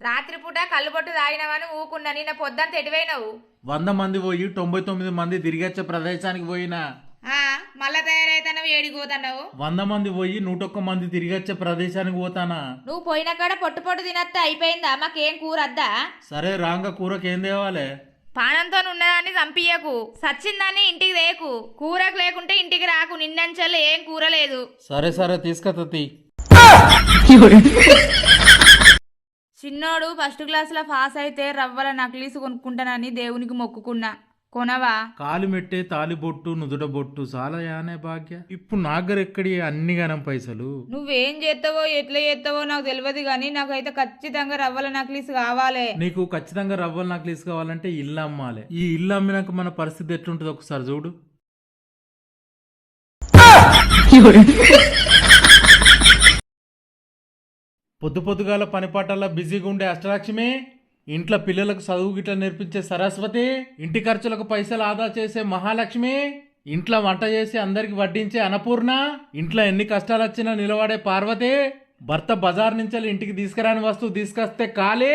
రాత్రిపూట కళ్ళుబొట్టు తాగినవని ఊకున్నా నిన్న పొద్దున్న తెడివైనవు వంద మంది పోయి తొంభై తొమ్మిది మంది తిరిగొచ్చే ప్రదేశానికి పోయినా. మళ్ళా తయారైతున్నావు ఏడిపోతున్నావు వంద మంది పోయి నూటొక్క మంది తిరిగొచ్చే ప్రదేశానికి పోతానా? నువ్వు పోయిన కాడ పొట్టు పొట్టు తినత్తా అయిపోయిందా? మాకేం కూర అద్దా సరే రాంగ కూరకి ఏం తేవాలి? పానంతో ఉన్నదాన్ని చంపియకు సచ్చిందాన్ని ఇంటికి తేకు. కూరకు లేకుంటే ఇంటికి రాకు. నిన్నంచెల్లు ఏం కూర లేదు సరే సరే తీసుకత్తి చిన్నోడు ఫస్ట్ క్లాస్లో పాస్ అయితే రవ్వల నక్లీస్ కొనుక్కుంటానని దేవునికి మొక్కుకున్నా. కొనవా? కాలు మెట్టే తాలిబొట్టు నుదుట బొట్టు చాలా యానే భాగ్య. ఇప్పుడు నాగర్ ఎక్కడి అన్ని గనం పైసలు? నువ్వేం చేస్తావో ఎట్లా చేస్తావో నాకు తెలియదు కానీ నాకైతే ఖచ్చితంగా రవ్వల నక్లీస్ కావాలి. నీకు ఖచ్చితంగా రవ్వల నక్లీస్ కావాలంటే ఇల్లు అమ్మాలి. ఈ ఇల్లు అమ్మినాక మన పరిస్థితి ఎట్లుంటుంది ఒకసారి చూడు. పొద్దు పొద్దుగాల పనిపాటల్లో బిజీగా ఉండే అష్టలక్ష్మి ఇంట్లో పిల్లలకు చదువు గిట్ల నేర్పించే సరస్వతి ఇంటి ఖర్చులకు పైసలు ఆదా చేసే మహాలక్ష్మి ఇంట్లో వంట చేసి అందరికి వడ్డించే అన్నపూర్ణ ఇంట్లో ఎన్ని కష్టాలు వచ్చినా నిలబడే పార్వతి భర్త బజార్ నుంచి ఇంటికి తీసుకురాని వస్తువు తీసుకొస్తే కాలే.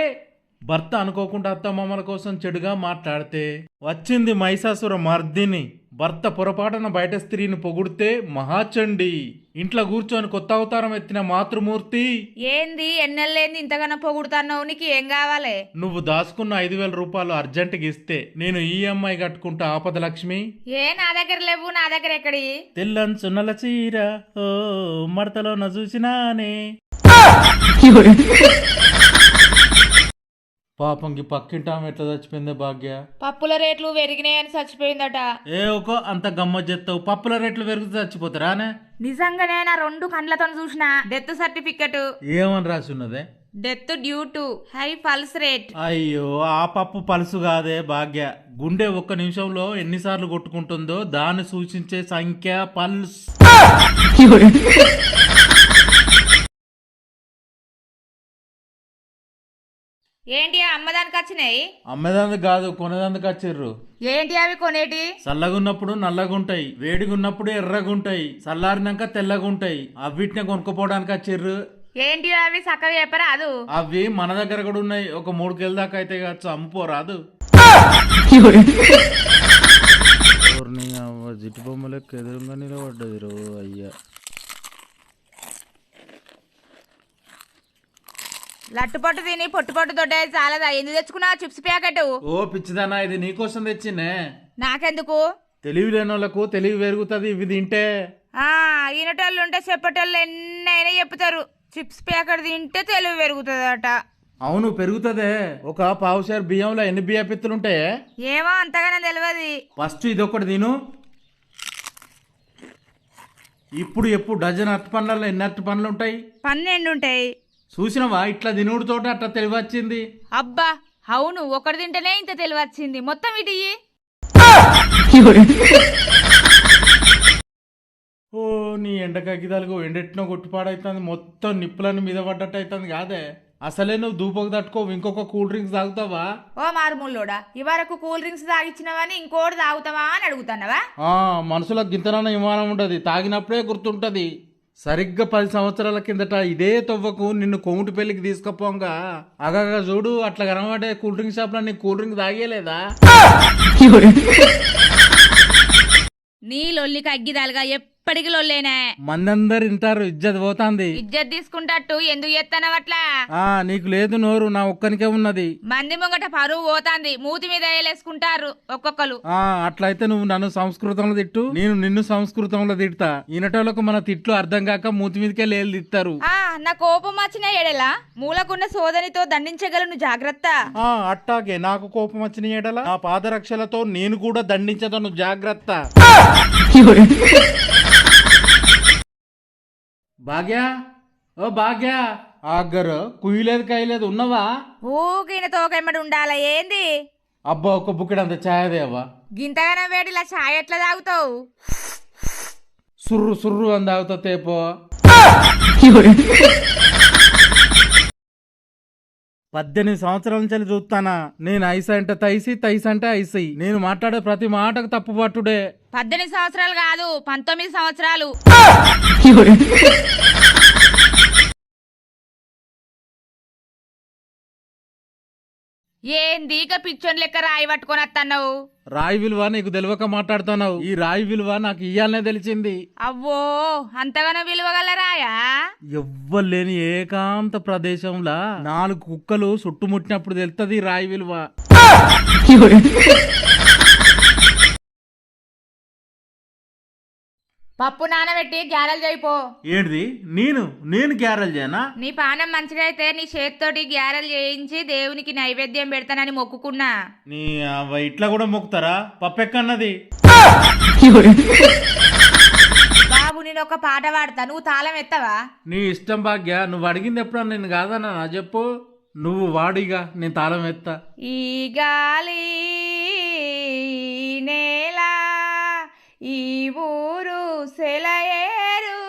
భర్త అనుకోకుండా అత్తమామల కోసం చెడుగా మాట్లాడితే వచ్చింది మైసాసుర మర్దిని. భర్త పొరపాటున బయట స్త్రీని పొగుడితే మహాచండి. ఇంట్లో కూర్చొని కొత్త అవతారం ఎత్తిన మాతృమూర్తి. ఏంది ఎన్నెల్లేంది ఇంతగానో పొగుడుతున్నావు? నీకు ఏం కావాలి? నువ్వు దాచుకున్న ఐదు వేల రూపాయలు అర్జెంటుగా ఇస్తే నేను ఈఎంఐ కట్టుకుంటా ఆపద లక్ష్మి. ఏ నా దగ్గర లేవు నా దగ్గర ఎక్కడి? తెల్లని సున్నల చీర ఓ మడతలో నా చూసినానే పాపంకి పక్కింటాం ఎట్లా చచ్చిపోయిందే భాగ్య? పప్పుల రేట్లు పెరిగినాయని చచ్చిపోయిందట. ఏ ఒక అంత గమ్మత్ చేస్తావు. పప్పుల రేట్లు పెరిగితే చచ్చిపోతారానే నిజంగానే నా రెండు కండ్లతో చూసిన డెత్ సర్టిఫికెట్. ఏమని రాసి ఉన్నదే? Death due to high pulse rate. అయ్యో ఆ పప్పు పలుసు కాదే భాగ్య. గుండె ఒక్క నిమిషంలో ఎన్నిసార్లు కొట్టుకుంటుందో దాన్ని సూచించే సంఖ్య పల్స్. ఏంటి అమ్మదానికి వచ్చినాయి? అమ్మేదానికి కాదు కొనేదానికి వచ్చిర్రు. ఏంటి అవి కొనేటి? చల్లగున్నప్పుడు నల్లగుంటాయి వేడిగున్నప్పుడు ఎర్రగుంటాయి చల్లారినాక తెల్లగుంటాయి. అవిటినే కొనుక్కోపోవడానికి వచ్చిర్రు. ఏంటి అవి? చక్కగా చెప్పరాదు అవి మన దగ్గర కూడా ఉన్నాయి. ఒక మూడు కేల దాకా అయితే కావచ్చు. అమ్ముకోరాదు జిట్టు బొమ్మలకు ఎదురుగా నిలబడ్డది రో అయ్యా. లట్టుపట్టు తిని పొట్టుపట్టు దొడ్డ చాలదా? ఎందుకు తెచ్చుకున్నావు చిప్స్ ప్యాకెట్? ఓ పిచ్చిదానా ఇది నీకోసం తెచ్చిందే. నాకెందుకు? తెలివి లేని వాళ్ళకు తెలివి పెరుగుతుంది ఇవి తింటే. ఆ ఈనటోళ్ళు ఉంటే చెప్పేటోళ్ళు ఎన్నైనా చెప్తారు. చిప్స్ ప్యాకెట్ తింటే తెలివి పెరుగుతుందట. అవును పెరుగుతుందే. ఒక పావుషేర్ బియ్యంలో ఎన్ని బియ్య పిత్తులు ఉంటాయే? ఏమో అంతగానే తెలియదు ఫస్ట్ ఇది ఒకటి తిను. ఇప్పుడు ఎప్పుడు డజన్ అరటి పండ్లలో ఎన్ని అరటి పండ్లు ఉంటాయి? పన్నెండు ఉంటాయి. చూసినవా? ఇట్లా తినుడితోటి అట్లా తెలివి వచ్చింది అబ్బా అవును ఒకటి తింటేనే ఇంత తెలివి వచ్చింది మొత్తం ఇటు ఇయ్యి. ఓ నీ ఎండకగ్గిదాలకు ఎండెట్నో కొట్టుపాడైతుంది. మొత్తం నిప్పులని మీద పడ్డట్టు అవుతుంది కాదే. అసలే నువ్వు దూపకు తట్టుకోవు ఇంకొక కూల్ డ్రింక్స్ తాగుతావా? ఓ మారుమూలోడా ఇవరకు కూల్ డ్రింక్స్ తాగిచ్చినవని ఇంకోటి తాగుతావా అని అడుగుతున్నావా? ఆ మనసులో గింతనన్న విమానం ఉంటది. తాగినప్పుడే గుర్తుంటది. సరిగ్గా పది సంవత్సరాల కిందట ఇదే తవ్వకు నిన్ను కొముటి పెళ్ళికి తీసుకుపోంగా. అగగా చూడు అట్లా కనబడే కూల్ డ్రింక్ షాప్లో నీ కూల్ డ్రింక్ తాగేలేదా నీ లొల్లికి అగ్గిదాలుగా ఎప్పటికి లొల్లేనే మందందరు వింటారు ఇజ్జత్ పోతాంది. ఇజ్జత్ తీసుకుంటట్టు ఎందుకు చేస్తానవు అట్లా? ఆ నీకు లేదు నోరు నా ఒక్కనికే ఉన్నది. మంది ముంగట పరువు పోతాంది మూతి మీద వేలేసుకుంటారు ఒక్కొక్కరు. ఆ అట్లయితే నువ్వు నన్ను సంస్కృతంలో తిట్టు నేను నిన్ను సంస్కృతంలో తిడతా. ఈనటోళ్ళకు మన తిట్లు అర్థం కాక మూతి మీదకే లేలు తిత్తారు. ఆ నా కోపం వచ్చిన ఎడలా మూలకున్న సోదనితో దండించగలను జాగ్రత్త. ఆ అట్టాగే నాకు కోపం వచ్చిన ఎడల నా పాదరక్షలతో నేను కూడా దండించదను జాగ్రత్త. భాగ్య? ఓ భాగ్య. ఆగరు కుయ్యలేదు కాయలేదు ఉన్నవా? ఊకిన తోకెమ్మడి ఉండాల ఏంది? అబ్బా ఒక బుక్కెడు అంత ఛాయదేవా గింతగానం వేడిలా ఛాయ్ ఎట్లా తాగుతావు? సుర్రు సుర్రు అని తాగుతా తేపో. పద్దెనిమిది సంవత్సరాల నుంచి చూస్తానా. నేను ఐస్ అంటే తైసి తైసి అంటే ఐసి. నేను మాట్లాడే ప్రతి మాటకు తప్పు పట్టుడే పద్దెనిమిది సంవత్సరాలు కాదు పంతొమ్మిది సంవత్సరాలు. ఏంది ఇక పిచ్చోన్ లెక్క రాయి పట్టుకొని వస్తున్నావు రాయి విలువ నీకు తెలియక మాట్లాడుతున్నావు. ఈ రాయి విలువ నాకు ఇయ్యాలనే తెలిసింది. అవ్వో అంతగానో విలువగల రాయా? ఎవ్వలేని ఏకాంత ప్రదేశంలా నాలుగు కుక్కలు చుట్టుముట్టినప్పుడు తెలుస్తుంది ఈ రాయి విలువ. పప్పు నానబెట్టి గ్యారెలు చేయిపో ఏంటిది? నేను నేను గ్యారెల్ చేయనా? నీ పానం మంచిగా అయితే నీ చేతితోటి గ్యారెలు చేయించి దేవునికి నైవేద్యం పెడతానని మొక్కుకున్నా. నీ అవ్వ ఇట్లా కూడా మొక్కుతారా? పప్పెక్కన్నది. బాబు నేను ఒక పాట పాడతా. నువ్వు తాళం ఎత్తవా? నీ ఇష్టం భాగ్య నువ్వు అడిగింది ఎప్పుడన్నా నేను కాదన్నా నా చెప్పు. నువ్వు వాడిగా నేను తాళం ఎత్తా. ఈ గాలి నేల ఈ ఊరు సెలయేరు.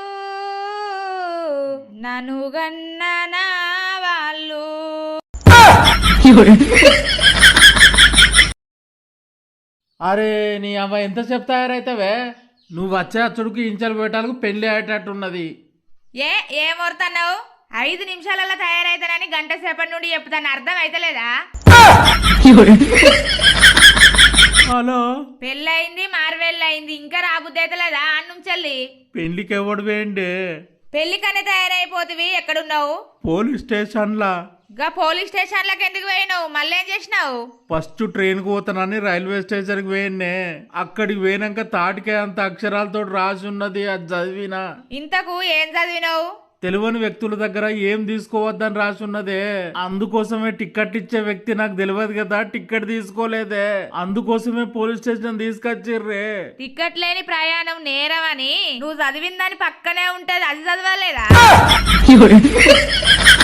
నన్ను గన్న నా వాళ్ళు. అరే నీ అవ్వ ఎంతసేపు తయారైతావే? నువ్వు వచ్చే అచ్చుడికి ఇంచలు పెట్టాలకు పెళ్ళి అయ్యేటట్టున్నది. ఏ ఏమోరుతున్నావు ఐదు నిమిషాలలో తయారైతానని గంట సేపటి నుండి చెప్తాను. అర్థం అయితలేదా హలో. పెళ్ళయింది మారువెళ్ళయింది ఇంకా రాబుద్ది అయితలేదా అన్నం చెల్లి? పెళ్ళికి ఎవడు వేయండి పెళ్ళికనే తయారైపోతివి ఎక్కడున్నావు? పోలీస్ స్టేషన్లా. గా పోలీస్ స్టేషన్లకు ఎందుకు పోయినావు? మళ్ళీ ఏం చేసినావు? ఫస్ట్ ట్రైన్కు పోతానని రైల్వే స్టేషన్కి పోయిన్నే. అక్కడికి పోయినాక తాటికే అంత అక్షరాలతో రాసి ఉన్నది అది చదివినా. ఇంతకు ఏం చదివినావు? తెలియని వ్యక్తుల దగ్గర ఏం తీసుకోవద్దని రాసి ఉన్నదే. అందుకోసమే టికెట్ ఇచ్చే వ్యక్తి నాకు తెలియదు కదా టికెట్ తీసుకోలేదే. అందుకోసమే పోలీస్ స్టేషన్ తీసుకొచ్చిర్రే. టికెట్ లేని ప్రయాణం నేరం అని నువ్వు చదివిన దాని పక్కనే ఉంటది అది చదవలేదా?